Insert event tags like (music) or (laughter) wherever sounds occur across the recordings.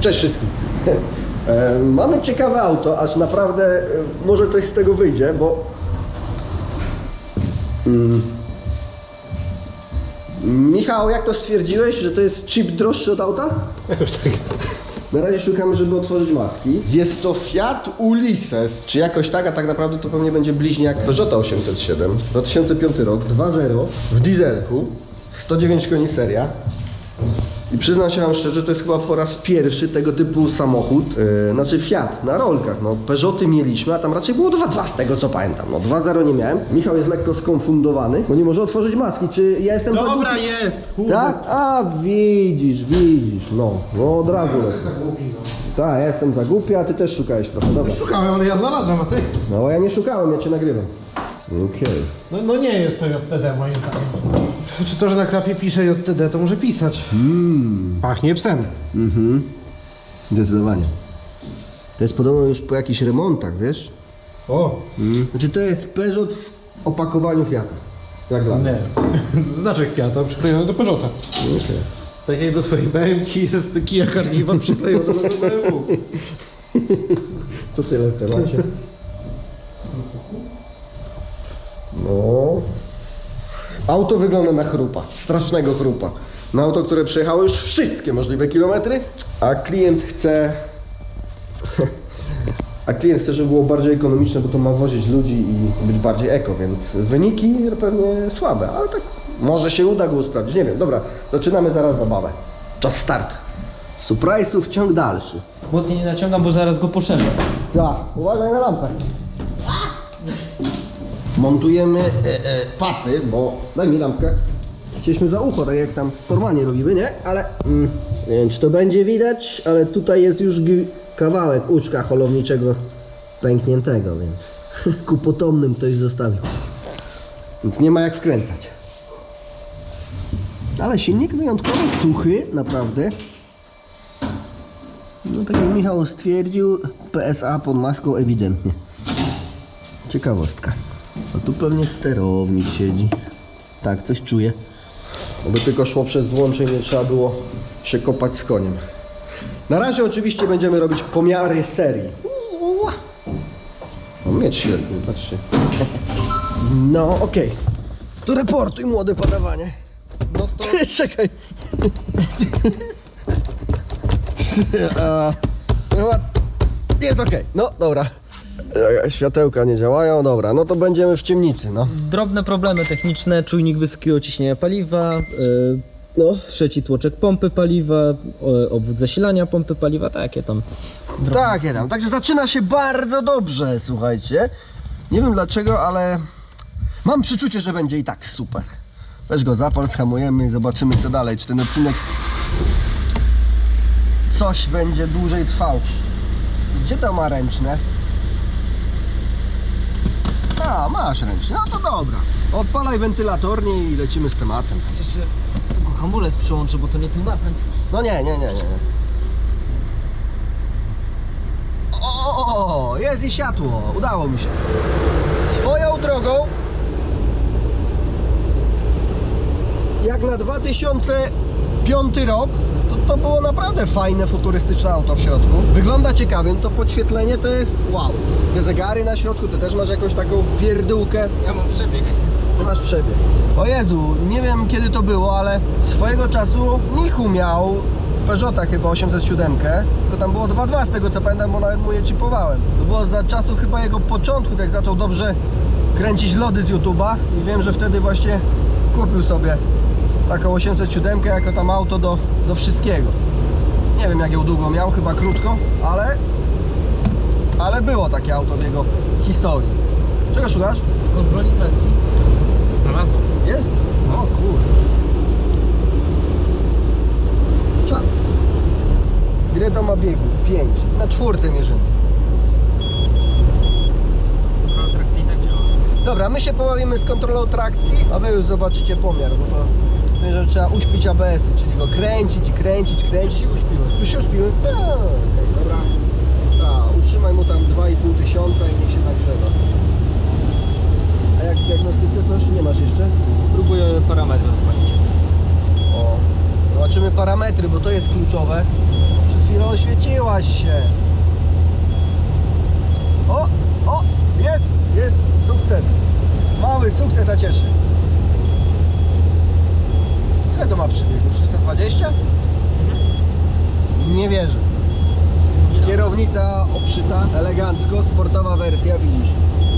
Cześć wszystkim. (laughs) E, Mamy ciekawe auto, aż naprawdę e, może coś z tego wyjdzie, bo mm, Michał, jak to stwierdziłeś, że to jest chip droższy od auta? Jakoś (laughs) tak. Na razie szukamy, żeby otworzyć maski. Jest to Fiat Ulises, czy jakoś tak, a tak naprawdę to pewnie będzie bliźniak Peugeota 807. 2005 rok, 2.0 w dieselku, 109 koni seria. I przyznam się Wam szczerze, to jest chyba po raz pierwszy tego typu samochód, yy, znaczy Fiat na rolkach. No, Peugeoty mieliśmy, a tam raczej było 2.2 z tego co pamiętam. No 2.0 nie miałem. Michał jest lekko skonfundowany, bo nie może otworzyć maski. Czy ja jestem za Dobra, głupi? jest! Kurde. Tak? A widzisz, widzisz, no, no od razu. Tak, ja jestem za głupi, a ty też szukałeś trochę, dobra. Szukałem, ale ja znalazłem, a ty? No a ja nie szukałem, ja cię nagrywam. Okej. No, no nie jest to JTD moim zdaniem. Czy to, że na klapie pisze JTD, to może pisać. Pachnie psem. Mhm. Zdecydowanie. To jest podobno już po jakichś remontach, wiesz? O, Znaczy to jest Peugeot w opakowaniu Fiata. Jak dla mnie. nie. (laughs) Znaczek Fiata przyklejony do Peugeota. Okej. Tak jak do twojej BMW jest Kia Carnival przyklejony do BMW. (laughs) To tyle w temacie. No. Auto wygląda na chrupa, strasznego chrupa. Na auto, które przejechało już wszystkie możliwe kilometry, a klient chce... (laughs) A klient chce, żeby było bardziej ekonomiczne, bo to ma wozić ludzi i być bardziej eko, więc wyniki pewnie słabe, ale tak może się uda go usprawdzić, nie wiem. Dobra, zaczynamy zaraz zabawę. Czas start. Surprise'ów ciąg dalszy. Mocniej nie naciągam, bo zaraz go poszerzę. Ja, uważaj na lampę. Montujemy e, e, pasy, bo daj mi lampkę. Chcieliśmy za ucho, tak jak tam normalnie robimy, nie? Ale mm, nie wiem, czy to będzie widać, ale tutaj jest już kawałek uczka holowniczego pękniętego, więc (laughs) ku potomnym ktoś zostawił. Więc nie ma jak wkręcać. Ale silnik wyjątkowo suchy, naprawdę. No tak jak Michał stwierdził, PSA pod maską ewidentnie. Ciekawostka. A tu pewnie sterownik siedzi. Tak, coś czuję. Aby tylko szło przez złącze i nie trzeba było się kopać z koniem. Na razie oczywiście będziemy robić pomiary serii. O, miecz średni, patrzcie. No, okej. To reportuj, młode padawanie. No to (laughs) Czekaj. (laughs) A, chyba Jest okej. No, dobra. E, Światełka nie działają, dobra. No to będziemy w ciemnicy, no. drobne problemy techniczne, czujnik wysokiego ciśnienia paliwa, yy, No. trzeci tłoczek pompy paliwa, yy, obwód zasilania pompy paliwa, takie tam. Tak, jedam. Także zaczyna się bardzo dobrze, słuchajcie. Nie wiem dlaczego, ale mam przeczucie, że będzie i tak super. Weź go zapal, schamujemy i zobaczymy co dalej. Czy ten odcinek coś będzie dłużej trwał. Gdzie to ma ręczne? A, masz ręczne. No to dobra. Odpalaj wentylatornie i lecimy z tematem. Jeszcze tylko hamulec przyłączę, bo to nie ten napęd. No nie, nie, nie, nie. O, jest i światło. Udało mi się. Swoją drogą, jak na 2005 rok, to, to było naprawdę fajne, futurystyczne auto w środku. Wygląda ciekawie, no to podświetlenie to jest wow. Te zegary na środku, ty też masz jakąś taką pierdółkę. Ja mam przebieg. Ty masz przebieg. O Jezu, nie wiem kiedy to było, ale swojego czasu Michu miał Peugeota chyba 807, to tam było 2.2 z tego co pamiętam, bo nawet mu je chipowałem. To było za czasu chyba jego początków, jak zaczął dobrze kręcić lody z YouTube'a i wiem, że wtedy właśnie kupił sobie taką 807 jako tam auto do, do wszystkiego. Nie wiem jak ją długo miał, chyba krótko, ale ale było takie auto w jego historii. Czego szukasz? Kontroli trakcji. Znalazłem. Jest? O kur... Czad. To ma biegów? 5. Na czwórce mierzymy. Kontrola trakcji tak działa. Dobra, my się pobawimy z kontrolą trakcji, a wy już zobaczycie pomiar, bo to tutaj, że trzeba uśpić ABS-y, czyli go kręcić i kręcić, kręcić. Już się uśpiły. Już się uśpiły? Tak, okej, dobra. Tak, utrzymaj mu tam 2,5 tysiąca i niech się nagrzewa. A jak w diagnostyce coś nie masz jeszcze? Próbuję parametry odpalić. O, zobaczymy parametry, bo to jest kluczowe. Przed chwilę oświeciłaś się. O, o, jest, jest, sukces. Mały sukces, a cieszy. Ile to ma przebiegu? 320? Nie wierzę. Kierownica obszyta, elegancko, sportowa wersja, widzisz.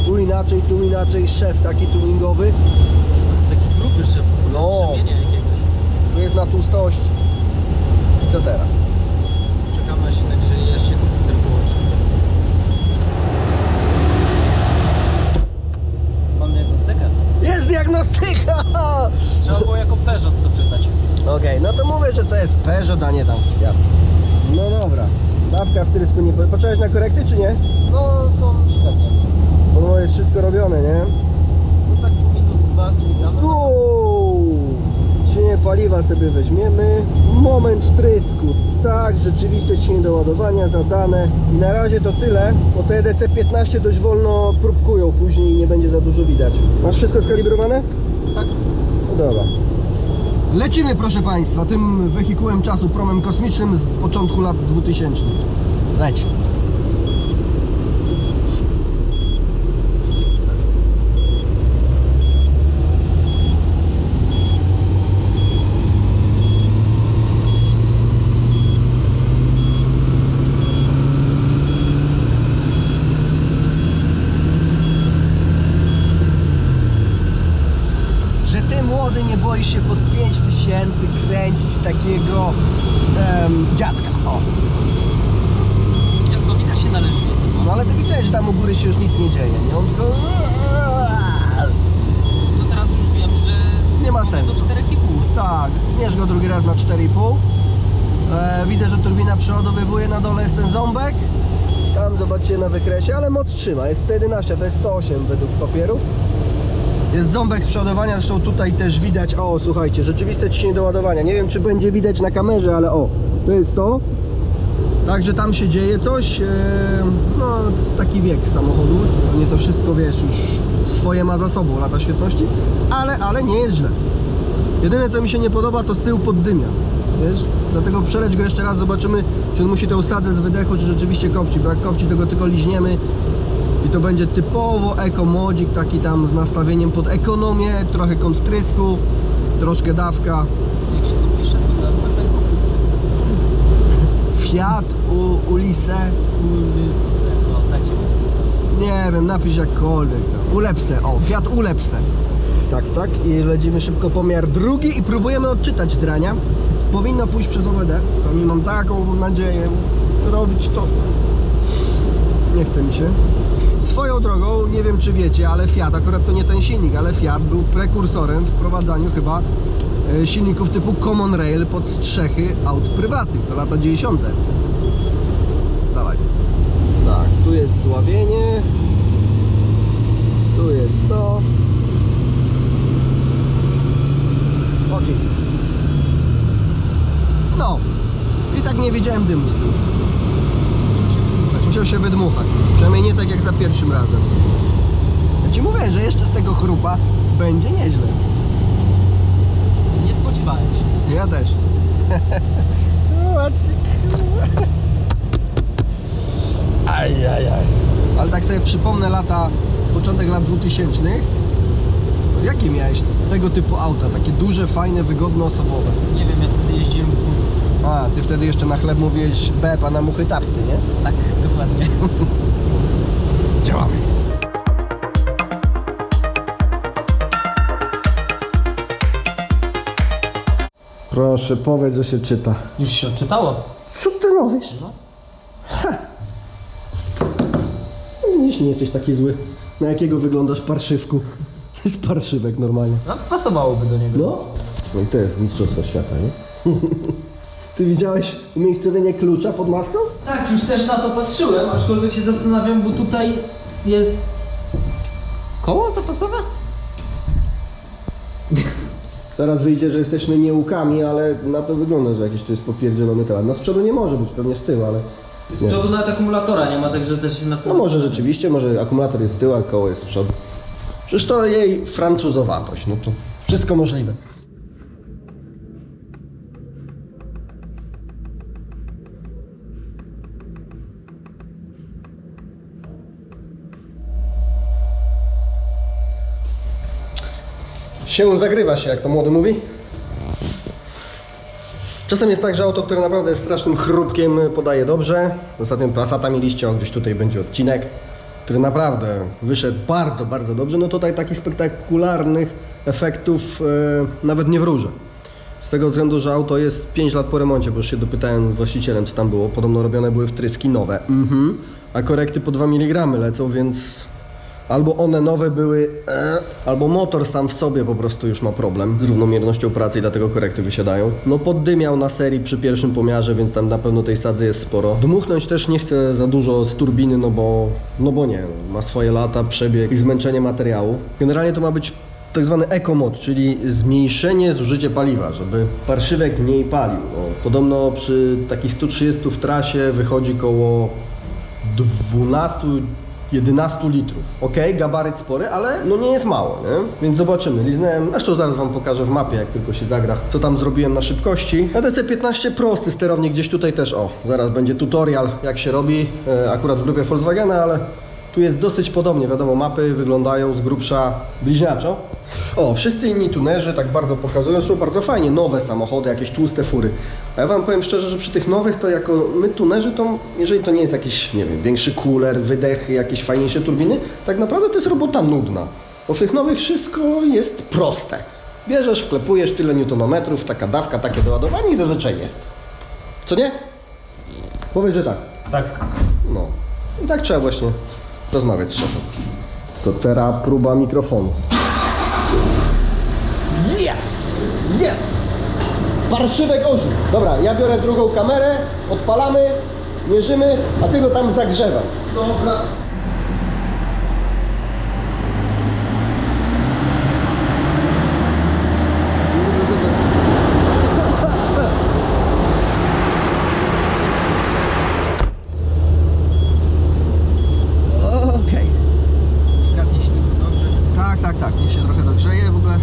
Tu inaczej, tu inaczej, szef taki tuningowy. To taki gruby szyb. No. Jakiegoś. Tu jest na tłustości. I co teraz? Czekam aż się nagrzeje, aż się komputer połączy. Mam diagnostykę. Jest diagnostyka! Trzeba było jako Peugeot to czytać. Okej, no to mówię, że to jest Peugeot, a nie tam Fiat. No dobra. Dawka w trycku nie... po- Poczekałeś na korekty, czy nie? No są średnie. Bo no jest wszystko robione, nie? No tak po minus 2 mg. Uuu, cienie paliwa sobie weźmiemy. Moment wtrysku. Tak, rzeczywiste cienie do ładowania zadane. I na razie to tyle, bo te EDC 15 dość wolno próbkują później nie będzie za dużo widać. Masz wszystko skalibrowane? Tak. No dobra. Lecimy proszę Państwa tym wehikułem czasu, promem kosmicznym z początku lat 2000. Leć. że ty młody nie boisz się pod 5000 kręcić takiego em, dziadka. O. Dziadkowi też się należy czasem. No ale ty widziałeś, że tam u góry się już nic nie dzieje, nie? On tylko... To teraz już wiem, że Nie ma do sensu. 4,5. Tak, zmierz go drugi raz na 4,5. E, widzę, że turbina przeładowywuje, na dole jest ten ząbek. Tam zobaczcie na wykresie, ale moc trzyma. Jest 111, to jest 108 według papierów. Jest ząbek z przeładowania, zresztą tutaj też widać, o słuchajcie, rzeczywiste ciśnienie do ładowania. Nie wiem, czy będzie widać na kamerze, ale o, to jest to. Także tam się dzieje coś. e, No, taki wiek samochodu. Nie to wszystko wiesz, już swoje ma za sobą, lata świetności, ale, ale nie jest źle. Jedyne co mi się nie podoba to z tyłu poddymia. Wiesz? Dlatego przeleć go jeszcze raz, zobaczymy czy on musi tę sadzę z wydechu, czy rzeczywiście kopci, bo jak kopci to go tylko liźniemy i to będzie typowo eco-modzik, taki tam z nastawieniem pod ekonomię, trochę kąt wtrysku, troszkę dawka. Jak się to pisze, to nazwa tego bus... Fiat u, Ulisse, Ulysses. O, tak się będzie pisał. nie wiem, napisz jakkolwiek tam. Ulepse, o, Fiat Ulepse. Tak, tak i lecimy szybko pomiar drugi i próbujemy odczytać drania. Powinno pójść przez OBD, przynajmniej mam taką nadzieję robić to. Nie chce mi się. Swoją drogą, nie wiem czy wiecie, ale Fiat, akurat to nie ten silnik, ale Fiat był prekursorem w wprowadzaniu chyba e, silników typu Common Rail pod strzechy aut prywatnych. To lata 90. Dawaj. Tak, tu jest dławienie. Tu jest to. Okej. No. I tak nie widziałem dymu z tyłu. Musiał się wydmuchać. Przynajmniej nie tak jak za pierwszym razem. Ja ci mówię, że jeszcze z tego chrupa będzie nieźle. Nie spodziewałem się. Ja też. (laughs) Aj, aj. Ale tak sobie przypomnę lata, początek lat 2000. Jakie miałeś tego typu auta? Takie duże, fajne, wygodne, osobowe. Nie wiem, ja wtedy jeździłem w wózku. A, ty wtedy jeszcze na chleb mówiłeś bep, a na muchy tapty, nie? Tak, dokładnie. (laughs) Działamy. Proszę, powiedz, że się czyta. Już się odczytało. Co ty mówisz? No. Ha! Widzisz, nie jesteś taki zły. Na jakiego wyglądasz parszywku? (laughs) Jest parszywek normalnie. No, pasowałoby do niego. No? No i to jest mistrzostwo świata, nie? (laughs) Ty widziałeś umiejscowienie klucza pod maską? Tak, już też na to patrzyłem, aczkolwiek się zastanawiam, bo tutaj jest koło zapasowe? Teraz wyjdzie, że jesteśmy nieukami, ale na to wygląda, że jakiś tu jest popierdzielony temat. No z przodu nie może być, pewnie z tyłu, ale... Z Nie. przodu nawet akumulatora nie ma, także też się na to... No może rzeczywiście, może akumulator jest z tyłu, a koło jest z przodu. Przecież to jej francuzowatość, no to wszystko możliwe. Się zagrywa się, jak to młody mówi. Czasem jest tak, że auto, które naprawdę jest strasznym chrupkiem, podaje dobrze. Ostatnio Passata mieliście, o gdzieś tutaj będzie odcinek, który naprawdę wyszedł bardzo, bardzo dobrze. No tutaj takich spektakularnych efektów e, nawet nie wróżę. Z tego względu, że auto jest 5 lat po remoncie, bo już się dopytałem właścicielem, co tam było. Podobno robione były wtryski nowe. Mhm. A korekty po 2 mg lecą, więc albo one nowe były, e, albo motor sam w sobie po prostu już ma problem z równomiernością pracy i dlatego korekty wysiadają. No poddymiał na serii przy pierwszym pomiarze, więc tam na pewno tej sadzy jest sporo. Dmuchnąć też nie chcę za dużo z turbiny, no bo, no bo nie, ma swoje lata, przebieg i zmęczenie materiału. Generalnie to ma być tak zwany ekomod, czyli zmniejszenie zużycia paliwa, żeby parszywek mniej palił. No, podobno przy takich 130 w trasie wychodzi koło 12 11 litrów. Ok, gabaryt spory, ale no nie jest mało, nie? Więc zobaczymy. Liznąłem, zresztą zaraz Wam pokażę w mapie, jak tylko się zagra, co tam zrobiłem na szybkości. EDC 15 prosty sterownik gdzieś tutaj też, o, zaraz będzie tutorial, jak się robi, e, akurat w grupie Volkswagena, ale tu jest dosyć podobnie, wiadomo, mapy wyglądają z grubsza bliźniaczo. O, wszyscy inni tunerzy tak bardzo pokazują, są bardzo fajnie, nowe samochody, jakieś tłuste fury. A ja Wam powiem szczerze, że przy tych nowych to jako my tunerzy, to jeżeli to nie jest jakiś, nie wiem, większy cooler, wydechy, jakieś fajniejsze turbiny, tak naprawdę to jest robota nudna. Bo w tych nowych wszystko jest proste. Bierzesz, wklepujesz tyle newtonometrów, taka dawka, takie doładowanie i zazwyczaj jest. Co nie? Powiedz, że tak. Tak. No. I tak trzeba właśnie rozmawiać z szefem. To teraz próba mikrofonu. Yes! Yes! Parszywek ożył. Dobra, ja biorę drugą kamerę, odpalamy, mierzymy, a ty go tam zagrzewaj. Dobra. Okej. Delikatnie się tylko dobrze. Tak, tak, tak. Niech się trochę dogrzeje w ogóle.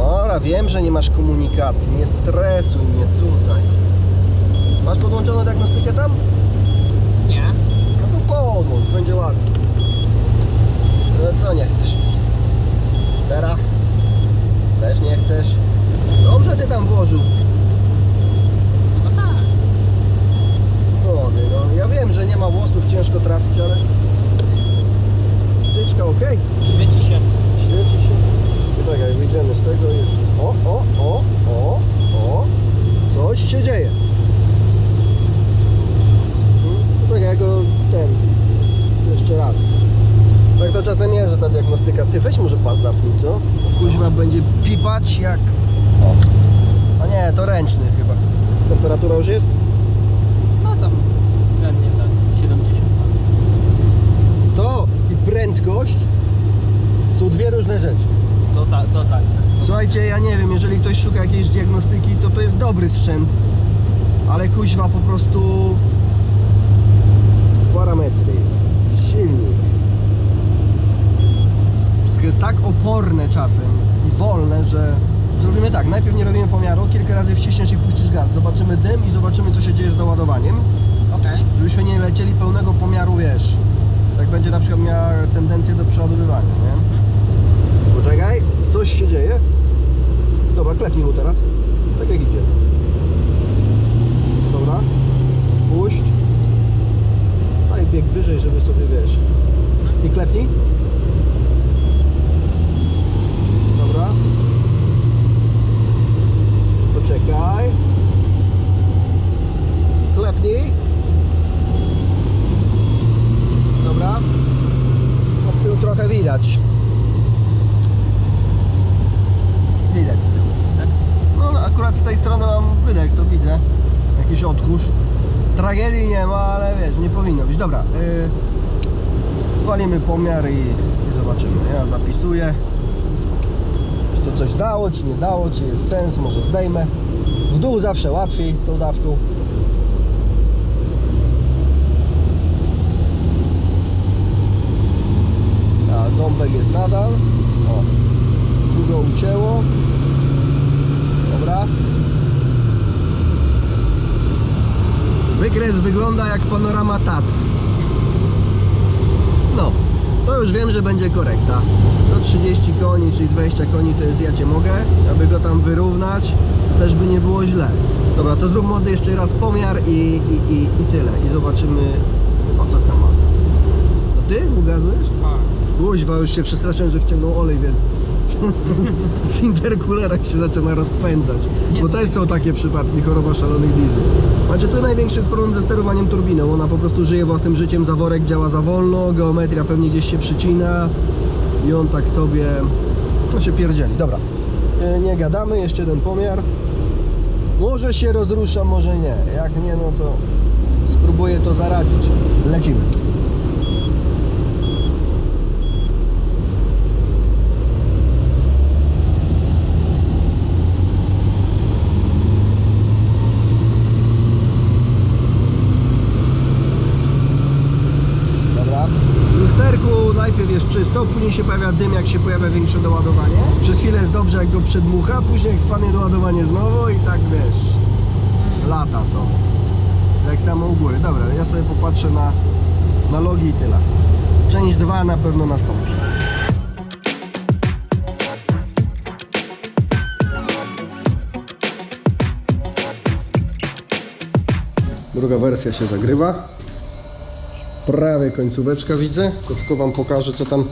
Ora, wiem, że nie masz komunikacji. Nie stresuj mnie tutaj. Masz podłączoną diagnostykę tam? Nie. No to podłącz, będzie łatwiej. No co nie chcesz? Teraz? Też nie chcesz? Dobrze ty tam włożył. Chyba tak. Młody, no ja wiem, że nie ma włosów, ciężko trafić, ale... Sztyczka ok? Świeci się. Świeci się. Poczekaj, wyjdziemy z tego jeszcze. O, o, o, o, o. Coś się dzieje. Poczekaj, ja go w ten... Jeszcze raz. Tak to czasem jest, że ta diagnostyka... Ty weź może pas zapnij, co? Kuźwa będzie pipać jak... O. A nie, to ręczny chyba. Temperatura już jest? No tam względnie tak. 70. To i prędkość są dwie różne rzeczy. To, ta, to tak, zdecydowanie. Słuchajcie, ja nie wiem, jeżeli ktoś szuka jakiejś diagnostyki, to to jest dobry sprzęt, ale kuźwa po prostu parametry, silnik. Wszystko jest tak oporne czasem i wolne, że zrobimy tak, najpierw nie robimy pomiaru, kilka razy wciśniesz i puścisz gaz, zobaczymy dym i zobaczymy co się dzieje z doładowaniem, Okej. żebyśmy nie lecieli pełnego pomiaru, wiesz, jak będzie na przykład miała tendencję do przeładowywania, nie? Poczekaj, coś się dzieje. Dobra, klepnij mu teraz. Tak jak idzie. Dobra. Puść. Daj bieg wyżej, żeby sobie wiesz. I klepnij. Dobra. Poczekaj. Klepnij. Dobra. No z tyłu trochę widać. Widać z tyłu. Tak? No, no akurat z tej strony mam wydech, to widzę. Jakiś odkurz. Tragedii nie ma, ale wiesz, nie powinno być. Dobra, walimy pomiar i, i zobaczymy. Ja zapisuję, czy to coś dało, czy nie dało, czy jest sens, może zdejmę. W dół zawsze łatwiej z tą dawką. A ząbek jest nadal. O, długo ucięło. Dobra. Wykres wygląda jak panorama Tatr. To już wiem, że będzie korekta. 130 koni, czyli 20 koni to jest ja cię mogę, aby go tam wyrównać, też by nie było źle. Dobra, to zrób młody jeszcze raz pomiar i, i, i, i tyle. I zobaczymy o co kaman. To ty mu gazujesz? Tak. Łuźwa, już się przestraszyłem, że wciągnął olej, więc z interkulera się zaczyna rozpędzać. Bo też są takie przypadki choroba szalonych diesli. Znaczy tu największy jest problem ze sterowaniem turbiną. Ona po prostu żyje własnym życiem, zaworek działa za wolno, geometria pewnie gdzieś się przycina i on tak sobie no się pierdzieli. Dobra, E, nie gadamy, jeszcze jeden pomiar. Może się rozrusza, może nie. Jak nie, no to spróbuję to zaradzić. Lecimy. Dobra. W lusterku najpierw czysto, później się pojawia dym, jak się pojawia większe doładowanie. Przez chwilę jest dobrze, jak go przedmucha, później jak spadnie doładowanie znowu i tak wiesz, lata to. Tak samo u góry. Dobra, ja sobie popatrzę na, na logi i tyle. Część 2 na pewno nastąpi. Druga wersja się zagrywa prawie końcóweczka widzę. To tylko Wam pokażę, co tam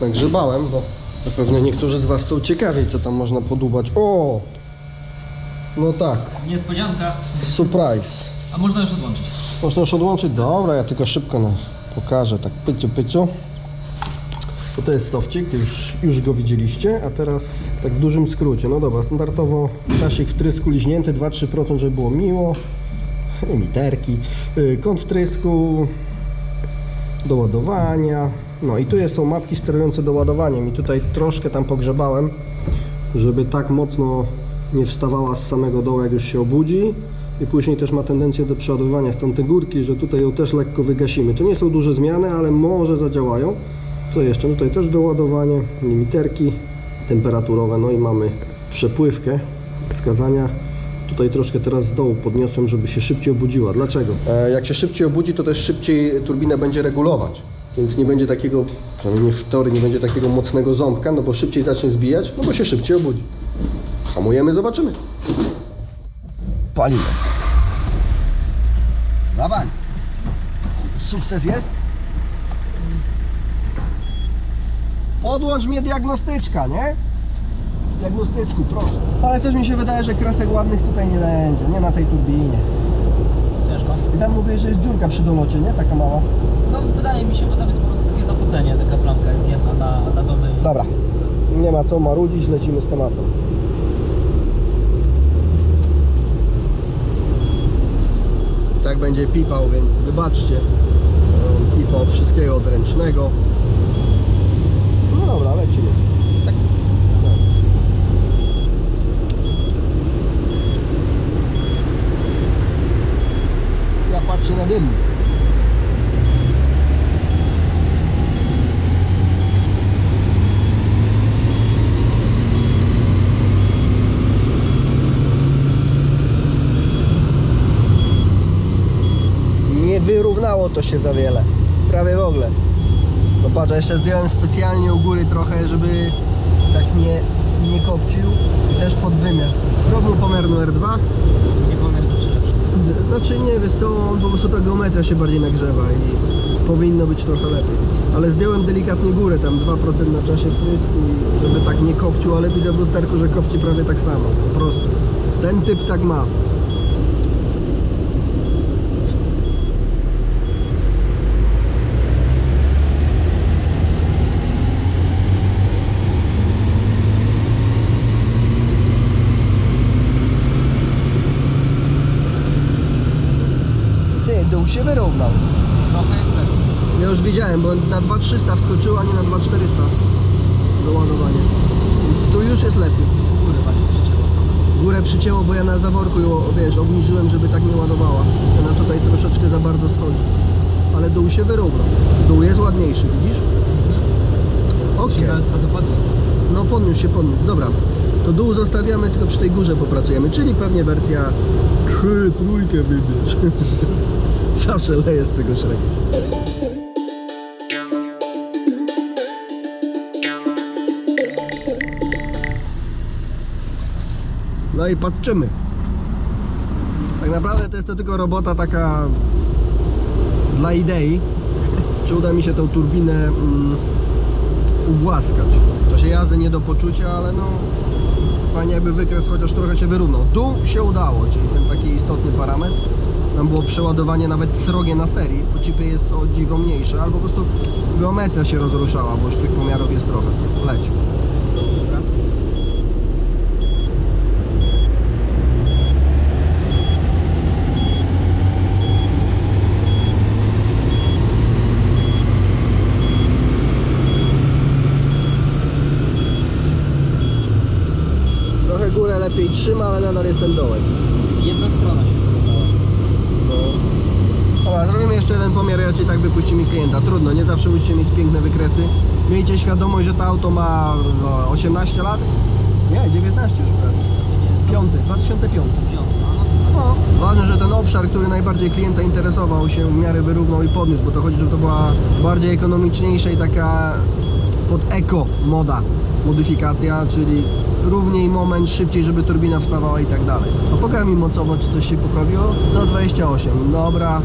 nagrzebałem, bo zapewne niektórzy z Was są ciekawi, co tam można podubać. O! No tak, Niespodzianka. surprise. A można już odłączyć. Można już odłączyć? Dobra, ja tylko szybko no, pokażę, tak pyciu, pyciu. To, to jest sofcik, już, już go widzieliście, a teraz tak w dużym skrócie. No dobra, standardowo czasik wtrysku liźnięty, 2-3%, żeby było miło. Emiterki, yy, kąt wtrysku, do ładowania. No i tu są mapki sterujące doładowaniem i tutaj troszkę tam pogrzebałem, żeby tak mocno nie wstawała z samego dołu, jak już się obudzi. I później też ma tendencję do przeładowania stąd te górki, że tutaj ją też lekko wygasimy. To nie są duże zmiany, ale może zadziałają. Co jeszcze? Tutaj też doładowanie, limiterki temperaturowe, no i mamy przepływkę wskazania. Tutaj troszkę teraz z dołu podniosłem, żeby się szybciej obudziła. Dlaczego? E, jak się szybciej obudzi, to też szybciej turbina będzie regulować. Więc nie będzie takiego, przynajmniej w teorii nie będzie takiego mocnego ząbka, no bo szybciej zacznie zbijać, no bo się szybciej obudzi. Hamujemy, zobaczymy. Palimy. Zawań. Sukces jest? Podłącz mnie diagnostyczka, nie? Diagnostyczku, proszę. Ale coś mi się wydaje, że kresek ładnych tutaj nie będzie, nie na tej turbinie. Ciężko. I tam mówię, że jest dziurka przy dolocie, nie? Taka mała. No wydaje mi się, bo tam jest po prostu takie zapocenie. Taka plamka jest jedna na, na dolnej. Dobra. Nie ma co marudzić, lecimy z tematem. I tak będzie pipał, więc wybaczcie. Pipa od wszystkiego, od ręcznego. No dobra, lecimy. Tak. Tak. Na dym. Nie wyrównało to się za wiele. Prawie w ogóle. No patrz, jeszcze zdjąłem specjalnie u góry trochę, żeby tak nie, nie kopcił. I też pod dymie. Robił pomiar numer 2. Nie pomiar zawsze lepszy. Znaczy nie, wiesz co, on po prostu ta geometria się bardziej nagrzewa i powinno być trochę lepiej. Ale zdjąłem delikatnie górę, tam 2% na czasie wtrysku, i żeby tak nie kopcił, ale widzę w lusterku, że kopci prawie tak samo, po prostu. Ten typ tak ma. Ty, dół się wyrównał. Trochę jest tak. Ja już widziałem, bo na 2300 wskoczył, a nie na 2400 do ładowania. Więc tu już jest lepiej. Góry bardziej przycięło. Górę przycięło, bo ja na zaworku ją, wiesz, obniżyłem, żeby tak nie ładowała. Ona tutaj troszeczkę za bardzo schodzi. Ale dół się wyrównał. Dół jest ładniejszy, widzisz? Trochę podniósł. No podniósł się, podniósł. Dobra. To dół zostawiamy, tylko przy tej górze popracujemy. Czyli pewnie wersja trójkę wybierz. (laughs) Zawsze leje z tego szeregu. No i patrzymy. Tak naprawdę to jest to tylko robota taka dla idei. (laughs) Czy uda mi się tą turbinę mm, ubłaskać. W czasie jazdy nie do poczucia, ale no fajnie jakby wykres chociaż trochę się wyrównał. Tu się udało, czyli ten taki istotny parametr. Tam było przeładowanie nawet srogie na serii, po chipie jest o dziwo mniejsze, albo po prostu geometria się rozruszała, bo już tych pomiarów jest trochę. Leć. Trochę górę lepiej trzyma, ale nadal jest ten dołek. Jedna strona się. Zrobimy jeszcze jeden pomiar, raczej tak wypuści mi klienta. Trudno, nie zawsze musicie mieć piękne wykresy. Miejcie świadomość, że to auto ma no, 18 lat? Nie, 19 już prawie. Piąty, 2005. piąty. A no to No, ważne, że ten obszar, który najbardziej klienta interesował się w miarę wyrównał i podniósł, bo to chodzi, żeby to była bardziej ekonomiczniejsza i taka pod eko moda modyfikacja, czyli równiej moment, szybciej, żeby turbina wstawała i tak dalej. A pokaż mi mocowo, czy coś się poprawiło? 128, dobra,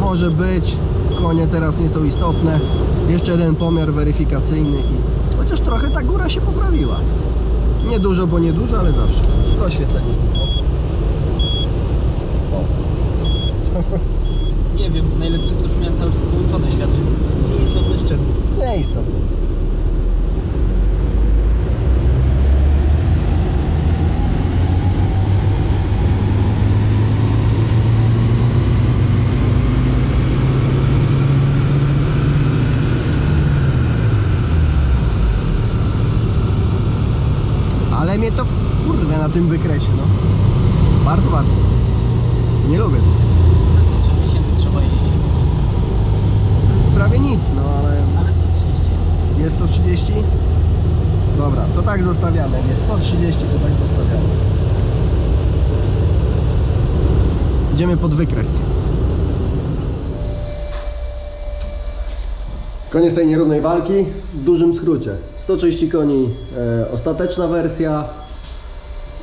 może być, konie teraz nie są istotne. Jeszcze jeden pomiar weryfikacyjny i chociaż trochę ta góra się poprawiła. Nie dużo, bo nie dużo, ale zawsze. Tylko oświetlenie znikło. O. nie wiem, najlepsze jest to, że miałem cały czas wyłączone światło, więc nieistotny szczegół. Nieistotne. Ale mnie to w- kurwa na tym wykresie, no. Bardzo, bardzo. Nie lubię. Do 3000 trzeba jeździć po prostu. To jest prawie nic, no ale Ale 130 jest. Jest 130? Dobra, to tak zostawiamy. Jak jest 130, to tak zostawiamy. Idziemy pod wykres. Koniec tej nierównej walki w dużym skrócie. 130 koni, e, ostateczna wersja.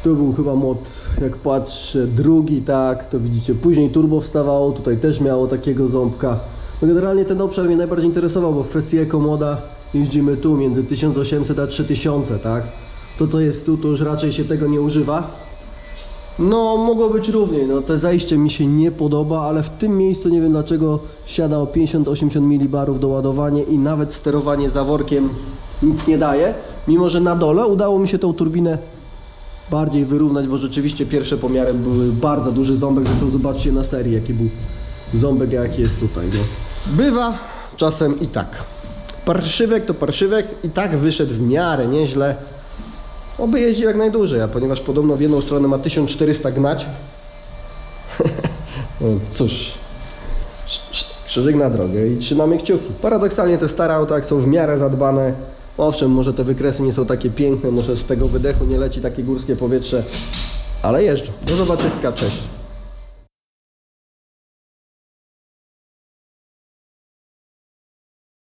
Tu był chyba mod, jak patrzę, drugi, tak, to widzicie, później turbo wstawało, tutaj też miało takiego ząbka. No generalnie ten obszar mnie najbardziej interesował, bo w kwestii ekomoda jeździmy tu między 1800 a 3000, tak. To co jest tu, to już raczej się tego nie używa. No, mogło być równiej, no te zajście mi się nie podoba, ale w tym miejscu nie wiem dlaczego siada o 50-80 mB doładowanie i nawet sterowanie zaworkiem nic nie daje. Mimo, że na dole udało mi się tą turbinę bardziej wyrównać, bo rzeczywiście pierwsze pomiary były bardzo duży ząbek, zresztą zobaczcie na serii jaki był ząbek, jaki jest tutaj. No. Bywa czasem i tak. Parszywek to parszywek i tak wyszedł w miarę nieźle. Oby jeździł jak najdłużej, a ponieważ podobno w jedną stronę ma 1400 gnać, (laughs) no cóż, krzyżyk na drogę i trzymamy kciuki. Paradoksalnie te stare auta, jak są w miarę zadbane, owszem, może te wykresy nie są takie piękne, może z tego wydechu nie leci takie górskie powietrze, ale jeżdżą. Do zobaczyska, cześć.